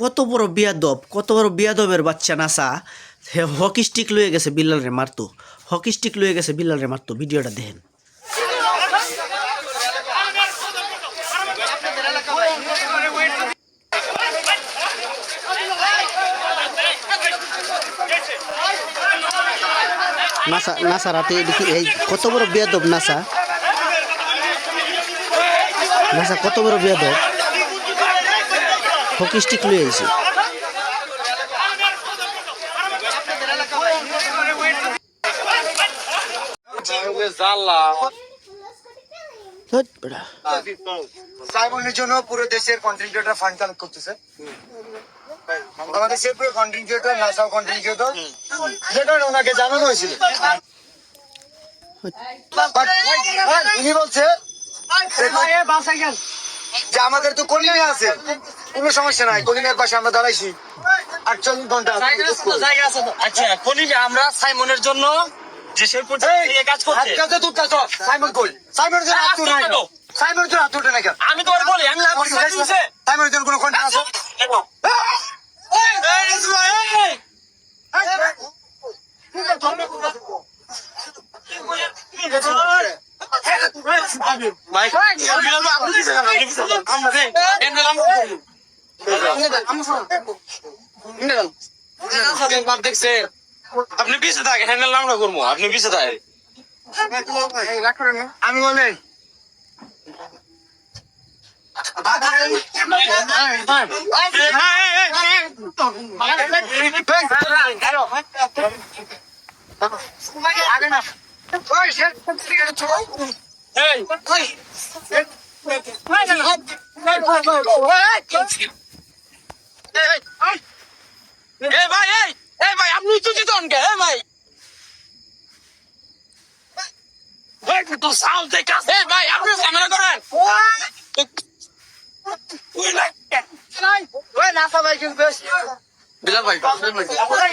কত বড় বিয়াদব, কত বড় বিয়াদবের বাচ্চা নাসা। হকি স্টিক লয়ে গেছে বিল্লাল রে মারতো। হকি স্টিক লয়ে গেছে বিল্লাল রে মারতো, ভিডিওটা দেখেন। নাসা নাসা রাতে দেখি এই কত বড় বিয়াদব নাসা। নাসা, কত বড় বিয়াদব? হকি স্টিক লয়ে আইছে সাইমনের জন্য পুরো দেশের কন্টেন্ট ফান্ড কালেক্ট করতেছে। আমাদের নাসাও যেটা ওনাকে জানানো হয়েছিল। But উনি বলছে যে আমাদের তো কলিমে আছে। কোনো সমস্যা নাই কলিমের পাশে আমরা দাঁড়াইছি। আটচল্লিশ ঘণ্টা। আচ্ছা কলিমে আমরা সাইমনের জন্য যে সেই পর্যায়ে কাজ করছে। আজকাল তো সাইমন কই? সাইমনের জন্য হাত তুলে নাই কেন? জন্য হাত তুলে নাই আমি বলি সাইমনের জন্য কোনো আছে! মাইক। আমরা আমরা করি। আপনি পিছিয়ে থাকেন হ্যান্ডেল আমরা করব আপনি পিছিয়ে থাকেন আমি বলি এই ভাই এই এই ভাই আপনি তো জিতন কে এই ভাই তো সাউন্ড দেখে এই ভাই আপনি ক্যামেরা করেন বিলাল ভাই মারামারি করেন